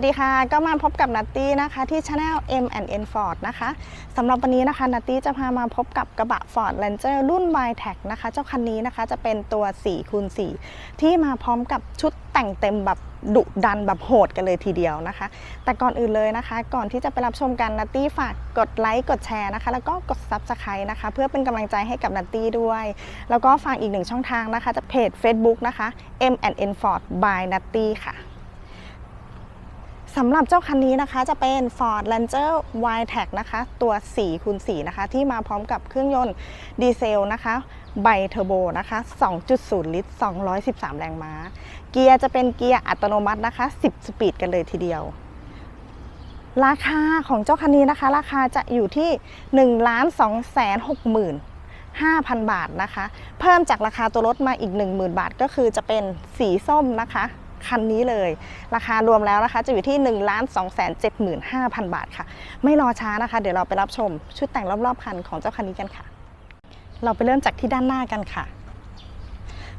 วัสดีค่ะ ก็มาพบกับนัตตี้นะคะที่ช anel M&N Ford นะคะสำหรับวันนี้นะคะนัตตี้จะพามาพบกับกระบะ Ford Ranger รุ่น y t e c นะคะ เจ้าคันนี้นะคะจะเป็นตัว4คูณ4ที่มาพร้อมกับชุดแต่งเต็มแบบดุดันแบบโหดกันเลยทีเดียวนะคะ แต่ก่อนอื่นเลยนะคะ ก่อนที่จะไปรับชมกันนัตตี้ฝากกดไลค์กดแชร์นะคะ แล้วก็กด Subscribe นะคะ เพื่อเป็นกำลังใจให้กับนัตตี้ด้วย แล้วก็ฝากอีกหนึ่งช่องทางนะคะ จะเพจ Facebook นะคะ M&N Ford by นัตตี้ค่ะ สำหรับเจ้าคันนี้นะคะจะเป็น Ford Ranger y t e c นะคะตัว4คูณ4นะคะที่มาพร้อมกับเครื่องยนต์ดีเซลนะคะไบเทอร์โบนะคะ 2.0 ลิตร 213 แรงม้า เกียร์จะเป็นเกียร์อัตโนมัตินะคะ 10 สปีดกันเลยทีเดียว ราคาของเจ้าคันนี้นะคะ ราคาจะอยู่ที่ 1 2 6 0 0 0 5,000 บาทนะคะ เพิ่มจากราคาตัวรถมาอีก 10,000 บาทก็คือจะเป็นสีส้มนะคะ คันนี้เลย ราคารวมแล้วนะคะ จะอยู่ที่ 1 2 7 5 0 0 0 บาทค่ะ ไม่รอช้านะคะ เดี๋ยวเราไปรับชมชุดแต่งรอบๆคันของเจ้าคันนี้กันค่ะ เราไปเริ่มจากที่ด้านหน้ากันค่ะ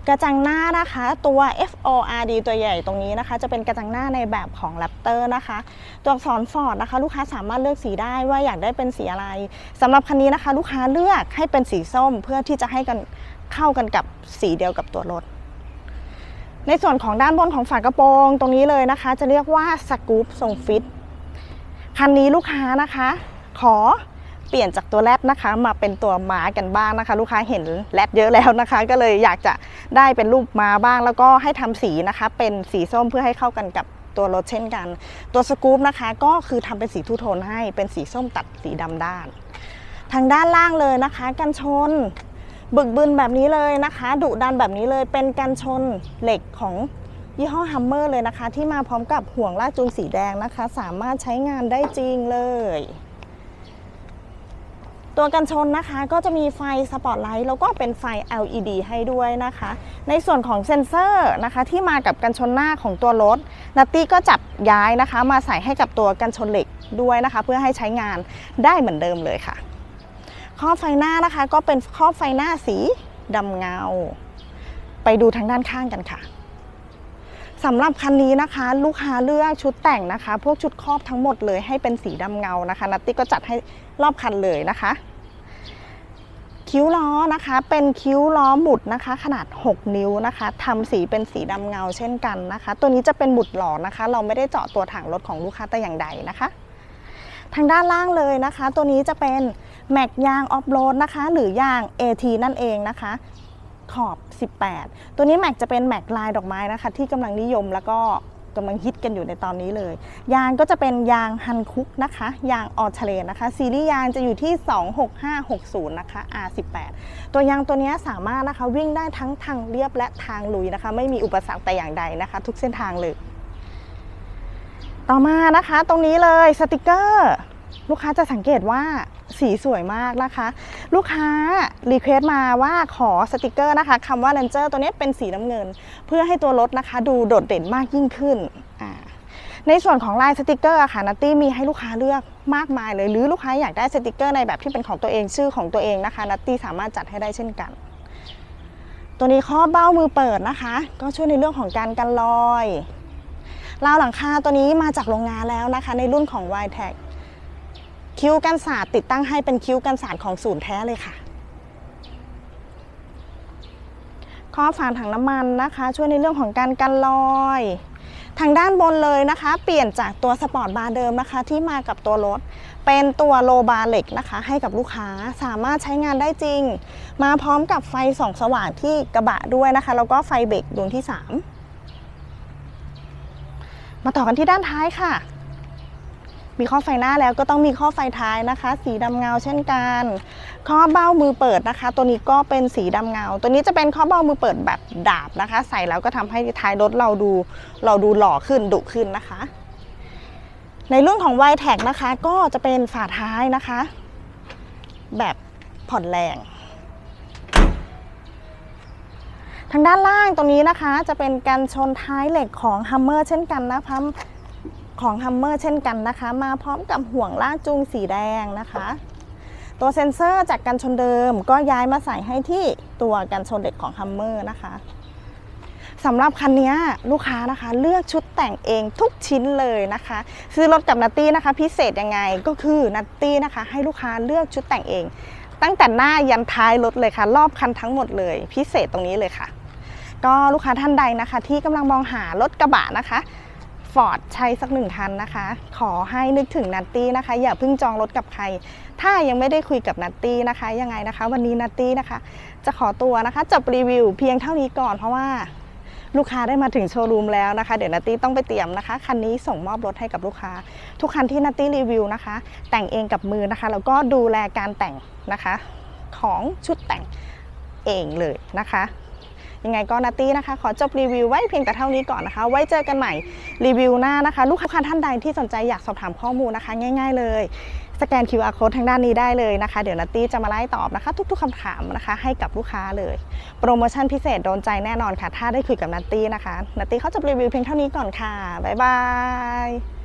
กระจังหน้านะคะตัว FORD ตัวใหญ่ตรงนี้นะคะ จะเป็นกระจังหน้าในแบบของ Raptor นะคะ ตัวอักษรฟอร์ดนะคะ ลูกค้าสามารถเลือกสีได้ว่าอยากได้เป็นสีอะไรสำหรับคันนี้นะคะ ลูกค้าเลือกให้เป็นสีส้มเพื่อที่จะให้กันเข้ากันกับสีเดียวกับตัวรถ ในส่วนของด้านบนของฝากระโปรงตรงนี้เลยนะคะ จะเรียกว่าสกู๊ปทรงฟิตคันนี้ลูกค้านะคะ ขอเปลี่ยนจากตัวแรดนะคะ มาเป็นตัวม้ากันบ้างนะคะ ลูกค้าเห็นแรดเยอะแล้วนะคะ ก็เลยอยากจะได้เป็นรูปม้าบ้าง แล้วก็ให้ทำสีนะคะ เป็นสีส้มเพื่อให้เข้ากันกับตัวรถเช่นกัน ตัวสกู๊ปนะคะ ก็คือทำเป็นสีทูโทนให้เป็นสีส้มตัดสีดำด้าน ทางด้านล่างเลยนะคะ กันชน บึกบึนแบบนี้เลยนะคะดุดันแบบนี้เลยเป็นกันชนเหล็กของยี่ห้อฮัมเมอร์เลยนะคะ ที่มาพร้อมกับห่วงลากจูงสีแดงนะคะ สามารถใช้งานได้จริงเลย ตัวกันชนนะคะก็จะมีไฟสปอตไลท์แล้วก็เป็นไฟ LED ให้ด้วยนะคะ ในส่วนของเซ็นเซอร์นะคะที่มากับกันชนหน้าของตัวรถนัตตี้ก็จับย้ายนะคะ มาใส่ให้กับตัวกันชนเหล็กด้วยนะคะ เพื่อให้ใช้งานได้เหมือนเดิมเลยค่ะ ครอบไฟหน้านะคะ ก็เป็นครอบไฟหน้าสีดำเงา ไปดูทางด้านข้างกันค่ะสำหรับคันนี้นะคะ ลูกค้าเลือกชุดแต่งนะคะ พวกชุดครอบทั้งหมดเลยให้เป็นสีดำเงานะคะนัตตี้ก็จัดให้รอบคันเลยนะคะ คิ้วล้อนะคะเป็นคิ้วล้อหมุดนะคะ ขนาด 6 นิ้วนะคะทำสีเป็นสีดำเงาเช่นกันนะคะ ตัวนี้จะเป็นหมุดหล่อนะคะ เราไม่ได้เจาะตัวถังรถของลูกค้าแต่อย่างใดนะคะ ทางด้านล่างเลยนะคะ ตัวนี้จะเป็น แม็กยางออฟโรดนะคะ หรือยาง AT นั่นเองนะคะ ขอบ 18 ตัวนี้แม็กจะเป็นแม็กลายดอกไม้นะคะ ที่กำลังนิยมแล้วก็กำลังฮิตกันอยู่ในตอนนี้เลย ยางก็จะเป็นยางฮันคุกนะคะ ยางออเทเลนนะคะ ซีรีส์ยางจะอยู่ที่ 26560 นะคะ R18 ตัวยางตัวนี้สามารถนะคะวิ่งได้ทั้งทางเรียบและทางลุยนะคะ ไม่มีอุปสรรคแต่อย่างใดนะคะ ทุกเส้นทางเลย ต่อมานะคะ ตรงนี้เลยสติกเกอร์ ลูกค้าจะสังเกตว่าสีสวยมากนะคะ ลูกค้ารีเควสต์มาว่าขอสติกเกอร์นะคะคำว่า Ranger ตัวนี้เป็นสีน้ำเงิน เพื่อให้ตัวรถนะคะ ดูโดดเด่นมากยิ่งขึ้น ในส่วนของลายสติกเกอร์ค่ะนัตตี้มีให้ลูกค้าเลือกมากมายเลย หรือลูกค้าอยากได้สติกเกอร์ในแบบที่เป็นของตัวเองชื่อของตัวเองนะคะนัตตี้สามารถจัดให้ได้เช่นกัน ตัวนี้ข้อเบ้ามือเปิดนะคะ ก็ช่วยในเรื่องของการกันรอยราวหลังคาตัวนี้มาจากโรงงานแล้วนะคะ ในรุ่นของ y t e c คิ้วกันศาสตร์ติดตั้งให้เป็นคิ้วกันศาสตร์ของศูนย์แท้เลยค่ะข้อฝาถังน้ำมันนะคะ ช่วยในเรื่องของการกันรอย ทางด้านบนเลยนะคะ เปลี่ยนจากตัวสปอร์ตบาร์เดิมนะคะ ที่มากับตัวรถ เป็นตัวโลบาร์เหล็กนะคะ ให้กับลูกค้าสามารถใช้งานได้จริง มาพร้อมกับไฟส่องสว่างที่กระบะด้วยนะคะ แล้วก็ไฟเบรกดวงที่ 3 มาต่อกันที่ด้านท้ายค่ะ มีข้อไฟหน้าแล้วก็ต้องมีข้อไฟท้ายนะคะ สีดำเงาเช่นกัน ข้อเบ้ามือเปิดนะคะ ตัวนี้ก็เป็นสีดำเงา ตัวนี้จะเป็นข้อเบ้ามือเปิดแบบดาบนะคะ ใส่แล้วก็ทำให้ท้ายรถเราดูเราดูหล่อขึ้นดุขึ้นนะคะ ในรุ่นของ y t e c นะคะก็จะเป็นฝาท้ายนะคะ แบบผ่อนแรงทางด้านล่างตรงนี้นะคะจะเป็นการชนท้ายเหล็กของ Hummer เช่นกันนะคะ ของ Hummer เช่นกันนะคะ มาพร้อมกับห่วงลากจูงสีแดงนะคะ ตัวเซ็นเซอร์จากกันชนเดิมก็ย้ายมาใส่ให้ที่ตัวกันชนเหล็กของ Hummer นะคะสำหรับคันนี้ลูกค้านะคะเลือกชุดแต่งเองทุกชิ้นเลยนะคะ ซื้อรถกับนัตตี้นะคะ พิเศษยังไงก็คือนัตตี้นะคะ ให้ลูกค้าเลือกชุดแต่งเอง ตั้งแต่หน้ายันท้ายรถเลยค่ะ รอบคันทั้งหมดเลย พิเศษตรงนี้เลยค่ะ ก็ลูกค้าท่านใดนะคะ ที่กำลังมองหารถกระบะนะคะ ฟอร์ดใช้สักหนึ่งคันนะคะ ขอให้นึกถึงนัตตี้นะคะ อย่าเพิ่งจองรถกับใคร ถ้ายังไม่ได้คุยกับนัตตี้นะคะ ยังไงนะคะ วันนี้นัตตี้นะคะ จะขอตัวนะคะจบรีวิวเพียงเท่านี้ก่อนเพราะว่าลูกค้าได้มาถึงโชว์รูมแล้วนะคะ เดี๋ยวนัตตี้ต้องไปเตรียมนะคะ คันนี้ส่งมอบรถให้กับลูกค้า ทุกคันที่นัตตี้รีวิวนะคะ แต่งเองกับมือนะคะ แล้วก็ดูแลการแต่งนะคะ ของชุดแต่งเองเลยนะคะ ยังไงก็นัตตี้นะคะ ขอจบรีวิวไว้เพียงแต่เท่านี้ก่อนนะคะ ไว้เจอกันใหม่รีวิวหน้านะคะ ลูกค้าท่านใดที่สนใจอยากสอบถามข้อมูลนะคะ ง่าย ๆ เลยสแกน QR code ทางด้านนี้ได้เลยนะคะ เดี๋ยวนัตตี้จะมาไล่ตอบนะคะ ทุกๆคำถามนะคะ ให้กับลูกค้าเลย โปรโมชั่นพิเศษโดนใจแน่นอนค่ะ ถ้าได้คุยกับนัตตี้นะคะ นัตตี้เขาจะรีวิวเพียงเท่านี้ก่อนค่ะ บ๊ายบาย